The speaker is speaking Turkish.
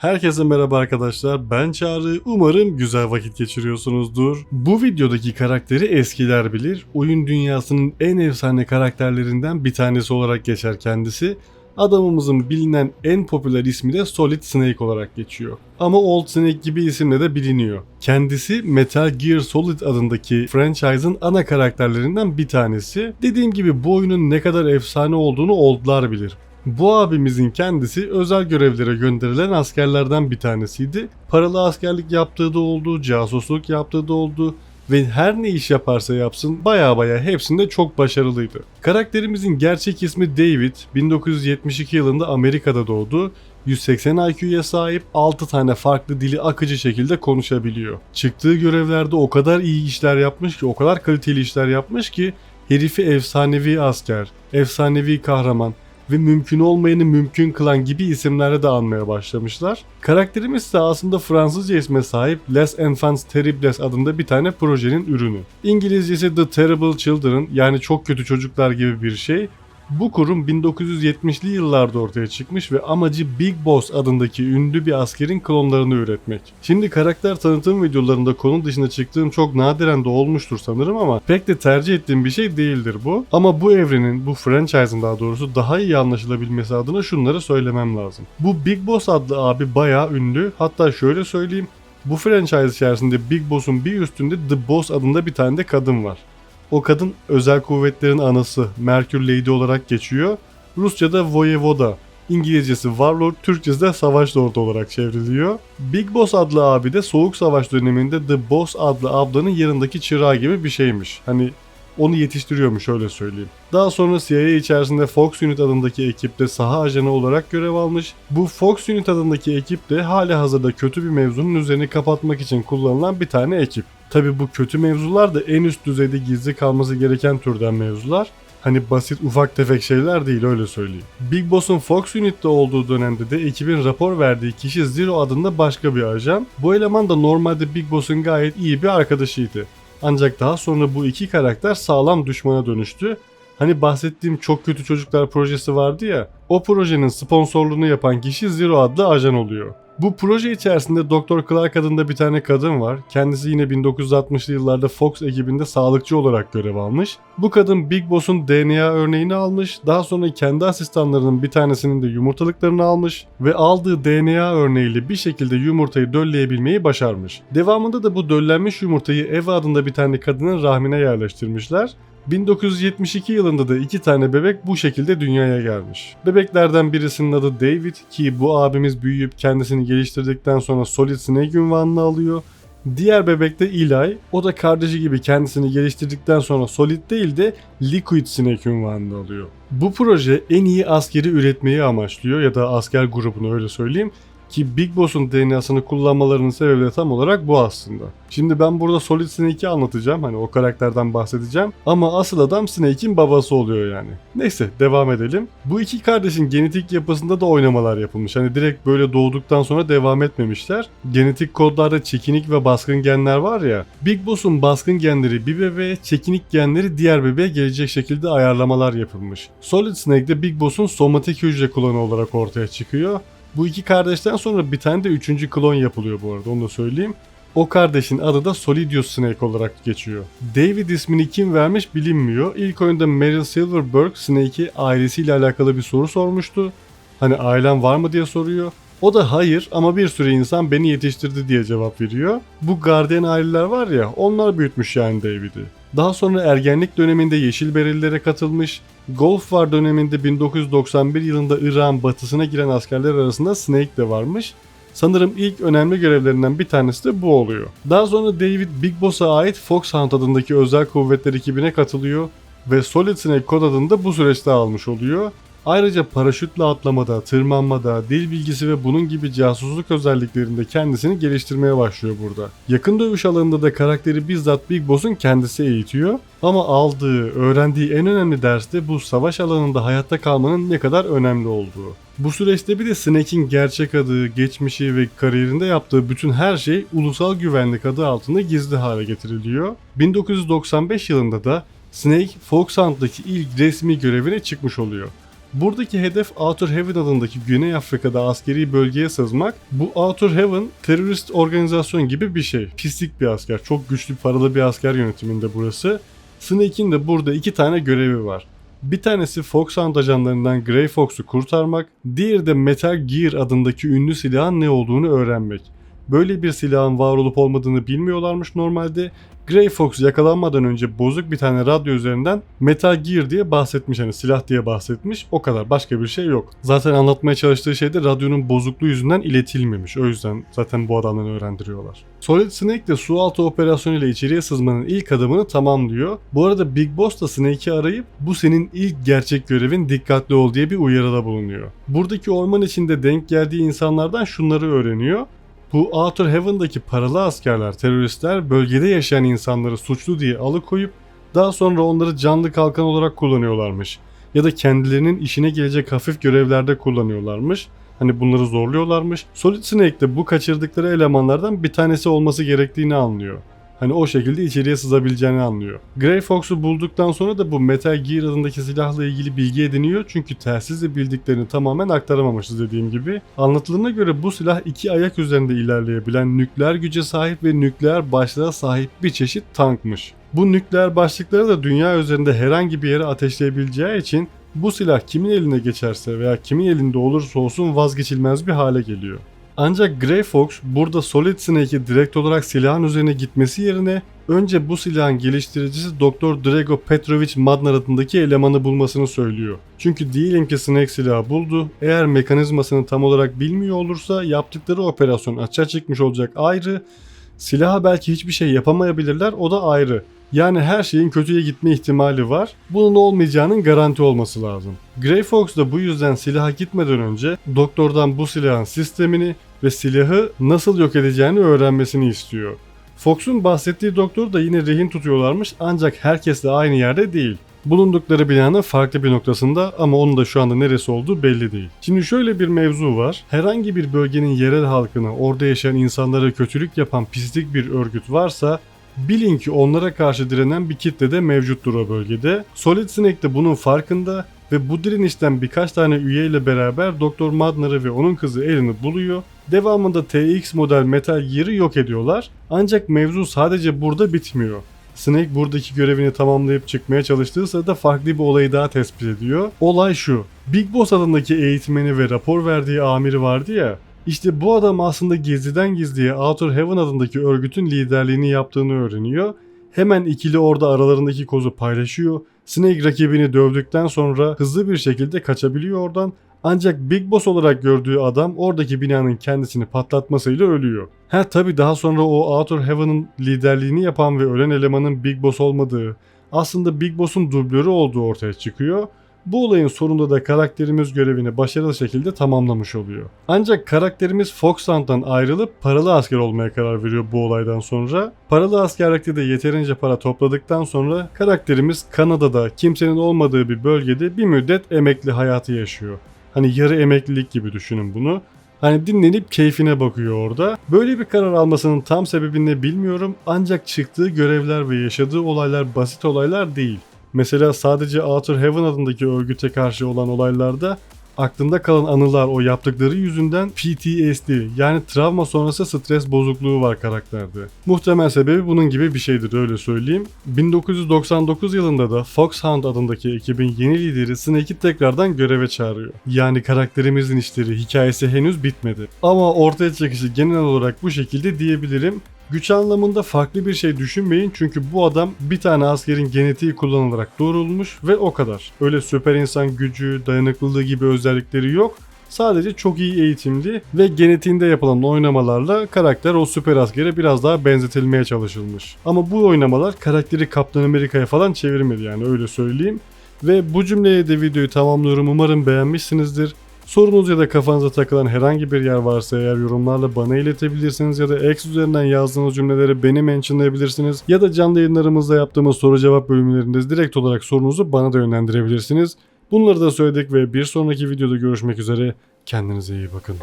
Herkese merhaba arkadaşlar. Ben Çağrı. Umarım güzel vakit geçiriyorsunuzdur. Bu videodaki karakteri eskiler bilir. Oyun dünyasının en efsane karakterlerinden bir tanesi olarak geçer kendisi. Adamımızın bilinen en popüler ismi de Solid Snake olarak geçiyor. Ama Old Snake gibi isimle de biliniyor. Kendisi Metal Gear Solid adındaki franchise'ın ana karakterlerinden bir tanesi. Dediğim gibi bu oyunun ne kadar efsane olduğunu oldlar bilir. Bu abimizin kendisi özel görevlere gönderilen askerlerden bir tanesiydi. Paralı askerlik yaptığı da oldu, casusluk yaptığı da oldu ve her ne iş yaparsa yapsın baya baya hepsinde çok başarılıydı. Karakterimizin gerçek ismi David, 1972 yılında Amerika'da doğdu. 180 IQ'ya sahip 6 tane farklı dili akıcı şekilde konuşabiliyor. Çıktığı görevlerde o kadar iyi işler yapmış ki, o kadar kaliteli işler yapmış ki herifi efsanevi asker, efsanevi kahraman, ve mümkün olmayanı mümkün kılan gibi isimlerle de anmaya başlamışlar. Karakterimiz ise aslında Fransızca isme sahip Les Enfants Terribles adında bir tane projenin ürünü. İngilizcesi The Terrible Children yani çok kötü çocuklar gibi bir şey. Bu kurum 1970'li yıllarda ortaya çıkmış ve amacı Big Boss adındaki ünlü bir askerin klonlarını üretmek. Şimdi karakter tanıtım videolarında konu dışına çıktığım çok nadiren de olmuştur sanırım ama pek de tercih ettiğim bir şey değildir bu. Ama bu evrenin, bu franchise'ın daha doğrusu daha iyi anlaşılabilmesi adına şunları söylemem lazım. Bu Big Boss adlı abi bayağı ünlü. Hatta şöyle söyleyeyim. Bu franchise içerisinde Big Boss'un bir üstünde The Boss adında bir tane de kadın var. O kadın özel kuvvetlerin anası Merkür Lady olarak geçiyor. Rusça'da Voyevoda, İngilizcesi Warlord, Türkçesi de Savaş Lordu olarak çevriliyor. Big Boss adlı abi de Soğuk Savaş döneminde The Boss adlı ablanın yanındaki çırağı gibi bir şeymiş. Hani onu yetiştiriyormuş öyle söyleyeyim. Daha sonra CIA içerisinde Fox Unit adındaki ekipte saha ajanı olarak görev almış. Bu Fox Unit adındaki ekip de hala hazırda kötü bir mevzunun üzerini kapatmak için kullanılan bir tane ekip. Tabi bu kötü mevzular da en üst düzeyde gizli kalması gereken türden mevzular. Hani basit ufak tefek şeyler değil öyle söyleyeyim. Big Boss'un Fox Unit'te olduğu dönemde de ekibin rapor verdiği kişi Zero adında başka bir ajan. Bu eleman da normalde Big Boss'un gayet iyi bir arkadaşıydı. Ancak daha sonra bu iki karakter sağlam düşmana dönüştü. Hani bahsettiğim çok kötü çocuklar projesi vardı ya, o projenin sponsorluğunu yapan kişi Zero adlı ajan oluyor. Bu proje içerisinde Dr. Clark adında bir tane kadın var. Kendisi yine 1960'lı yıllarda Fox ekibinde sağlıkçı olarak görev almış. Bu kadın Big Boss'un DNA örneğini almış. Daha sonra kendi asistanlarının bir tanesinin de yumurtalıklarını almış ve aldığı DNA örneğiyle bir şekilde yumurtayı dölleyebilmeyi başarmış. Devamında da bu döllenmiş yumurtayı Eva adında bir tane kadının rahmine yerleştirmişler. 1972 yılında da iki tane bebek bu şekilde dünyaya gelmiş. Bebeklerden birisinin adı David ki bu abimiz büyüyüp kendisini geliştirdikten sonra Solid Snake ünvanını alıyor. Diğer bebek de Eli. O da kardeşi gibi kendisini geliştirdikten sonra Solid değil de Liquid Snake ünvanını alıyor. Bu proje en iyi askeri üretmeyi amaçlıyor ya da asker grubunu öyle söyleyeyim. Ki Big Boss'un DNA'sını kullanmalarının sebebi de tam olarak bu aslında. Şimdi ben burada Solid Snake'i anlatacağım. Hani o karakterden bahsedeceğim. Ama asıl adam Snake'in babası oluyor yani. Neyse devam edelim. Bu iki kardeşin genetik yapısında da oynamalar yapılmış. Hani direkt böyle doğduktan sonra devam etmemişler. Genetik kodlarda çekinik ve baskın genler var ya. Big Boss'un baskın genleri bir bebeğe, çekinik genleri diğer bebeğe gelecek şekilde ayarlamalar yapılmış. Solid Snake'de Big Boss'un somatik hücre klonu olarak ortaya çıkıyor. Bu iki kardeşten sonra bir tane de üçüncü klon yapılıyor bu arada onu da söyleyeyim. O kardeşin adı da Solidius Snake olarak geçiyor. David ismini kim vermiş bilinmiyor. İlk oyunda Meryl Silverberg Snake'e ailesiyle alakalı bir soru sormuştu. Hani ailem var mı diye soruyor. O da hayır ama bir sürü insan beni yetiştirdi diye cevap veriyor. Bu gardiyan aileler var ya onlar büyütmüş yani David'i. Daha sonra ergenlik döneminde Yeşil Berililere katılmış. Gulf War döneminde 1991 yılında Irak'ın batısına giren askerler arasında Snake de varmış. Sanırım ilk önemli görevlerinden bir tanesi de bu oluyor. Daha sonra David Big Boss'a ait Foxhound adındaki özel kuvvetler ekibine katılıyor ve Solid Snake kod adını bu süreçte almış oluyor. Ayrıca paraşütle atlamada, tırmanmada, dil bilgisi ve bunun gibi casusluk özelliklerinde kendisini geliştirmeye başlıyor burada. Yakın dövüş alanında da karakteri bizzat Big Boss'un kendisi eğitiyor. Ama aldığı, öğrendiği en önemli ders de bu savaş alanında hayatta kalmanın ne kadar önemli olduğu. Bu süreçte bir de Snake'in gerçek adı, geçmişi ve kariyerinde yaptığı bütün her şey ulusal güvenlik adı altında gizli hale getiriliyor. 1995 yılında da Snake Foxhound'daki ilk resmi görevine çıkmış oluyor. Buradaki hedef Outer Heaven adındaki Güney Afrika'da askeri bölgeye sızmak. Bu Outer Heaven terörist organizasyon gibi bir şey. Pislik bir asker. Çok güçlü paralı bir asker yönetiminde burası. Snake'in de burada iki tane görevi var. Bir tanesi Foxhound ajanlarından Grey Fox'u kurtarmak, diğeri de Metal Gear adındaki ünlü silahın ne olduğunu öğrenmek. Böyle bir silahın var olup olmadığını bilmiyorlarmış normalde. Grey Fox yakalanmadan önce bozuk bir tane radyo üzerinden Metal Gear diye bahsetmiş hani silah diye bahsetmiş o kadar başka bir şey yok. Zaten anlatmaya çalıştığı şey de radyonun bozukluğu yüzünden iletilmemiş o yüzden zaten bu adamdan öğrendiriyorlar. Solid Snake de su altı operasyonuyla içeriye sızmanın ilk adımını tamamlıyor. Bu arada Big Boss da Snake'i arayıp bu senin ilk gerçek görevin dikkatli ol diye bir uyarıda bulunuyor. Buradaki orman içinde denk geldiği insanlardan şunları öğreniyor. Bu Outer Heaven'daki paralı askerler, teröristler bölgede yaşayan insanları suçlu diye alıkoyup daha sonra onları canlı kalkan olarak kullanıyorlarmış. Ya da kendilerinin işine gelecek hafif görevlerde kullanıyorlarmış. Hani bunları zorluyorlarmış. Solid Snake de bu kaçırdıkları elemanlardan bir tanesi olması gerektiğini anlıyor. Hani o şekilde içeriye sızabileceğini anlıyor. Grey Fox'u bulduktan sonra da bu Metal Gear adındaki silahla ilgili bilgi ediniyor. Çünkü telsizle bildiklerini tamamen aktaramamışız dediğim gibi. Anlatılığına göre bu silah iki ayak üzerinde ilerleyebilen nükleer güce sahip ve nükleer başlığa sahip bir çeşit tankmış. Bu nükleer başlıkları da dünya üzerinde herhangi bir yere ateşleyebileceği için bu silah kimin eline geçerse veya kimin elinde olursa olsun vazgeçilmez bir hale geliyor. Ancak Grey Fox burada Solid Snake'i direkt olarak silahın üzerine gitmesi yerine önce bu silahın geliştiricisi Dr. Drago Petrovich Madnar adındaki elemanı bulmasını söylüyor. Çünkü diyelim ki Snake silahı buldu. Eğer mekanizmasını tam olarak bilmiyor olursa yaptıkları operasyon açığa çıkmış olacak ayrı. Silaha belki hiçbir şey yapamayabilirler o da ayrı. Yani her şeyin kötüye gitme ihtimali var. Bunun olmayacağının garanti olması lazım. Grey Fox da bu yüzden silaha gitmeden önce doktordan bu silahın sistemini ve silahı nasıl yok edeceğini öğrenmesini istiyor. Fox'un bahsettiği doktor da yine rehin tutuyorlarmış ancak herkesle aynı yerde değil. Bulundukları binanın farklı bir noktasında ama onun da şu anda neresi olduğu belli değil. Şimdi şöyle bir mevzu var. Herhangi bir bölgenin yerel halkına, orada yaşayan insanlara kötülük yapan pislik bir örgüt varsa Bilin ki onlara karşı direnen bir kitle de mevcuttur o bölgede. Solid Snake de bunun farkında ve bu direnişten birkaç tane üyeyle beraber Doktor Madnar'ı ve onun kızı Ellen'ı buluyor. Devamında TX model Metal Gear'ı yok ediyorlar. Ancak mevzu sadece burada bitmiyor. Snake buradaki görevini tamamlayıp çıkmaya çalıştığı sırada farklı bir olayı daha tespit ediyor. Olay şu. Big Boss adındaki eğitmeni ve rapor verdiği amiri vardı ya. İşte bu adam aslında gizliden gizliye Outer Heaven adındaki örgütün liderliğini yaptığını öğreniyor. Hemen ikili orada aralarındaki kozu paylaşıyor. Snake rakibini dövdükten sonra hızlı bir şekilde kaçabiliyor oradan. Ancak Big Boss olarak gördüğü adam oradaki binanın kendisini patlatmasıyla ölüyor. Ha tabi daha sonra o Outer Heaven'ın liderliğini yapan ve ölen elemanın Big Boss olmadığı, aslında Big Boss'un dublörü olduğu ortaya çıkıyor. Bu olayın sonunda da karakterimiz görevini başarılı şekilde tamamlamış oluyor. Ancak karakterimiz Foxhound'dan ayrılıp paralı asker olmaya karar veriyor bu olaydan sonra. Paralı askerlikte de yeterince para topladıktan sonra karakterimiz Kanada'da kimsenin olmadığı bir bölgede bir müddet emekli hayatı yaşıyor. Hani yarı emeklilik gibi düşünün bunu. Hani dinlenip keyfine bakıyor orada. Böyle bir karar almasının tam sebebini bilmiyorum ancak çıktığı görevler ve yaşadığı olaylar basit olaylar değil. Mesela sadece Outer Heaven adındaki örgüte karşı olan olaylarda aklında kalan anılar o yaptıkları yüzünden PTSD yani travma sonrası stres bozukluğu var karakterde. Muhtemel sebebi bunun gibi bir şeydir öyle söyleyeyim. 1999 yılında da Foxhound adındaki ekibin yeni lideri Snake'i tekrardan göreve çağırıyor. Yani karakterimizin işleri, hikayesi henüz bitmedi. Ama ortaya çıkışı genel olarak bu şekilde diyebilirim. Güç anlamında farklı bir şey düşünmeyin çünkü bu adam bir tane askerin genetiği kullanılarak doğrulmuş ve o kadar. Öyle süper insan gücü, dayanıklılığı gibi özellikleri yok. Sadece çok iyi eğitimli ve genetiğinde yapılan oynamalarla karakter o süper askere biraz daha benzetilmeye çalışılmış. Ama bu oynamalar karakteri Kaptan Amerika'ya falan çevirmedi yani öyle söyleyeyim. Ve bu cümleye de videoyu tamamlıyorum. Umarım beğenmişsinizdir. Sorunuz ya da kafanıza takılan herhangi bir yer varsa eğer yorumlarla bana iletebilirsiniz ya da X üzerinden yazdığınız cümleleri beni mentionlayabilirsiniz ya da canlı yayınlarımızda yaptığımız soru cevap bölümlerinde direkt olarak sorunuzu bana da yönlendirebilirsiniz. Bunları da söyledik ve bir sonraki videoda görüşmek üzere. Kendinize iyi bakın.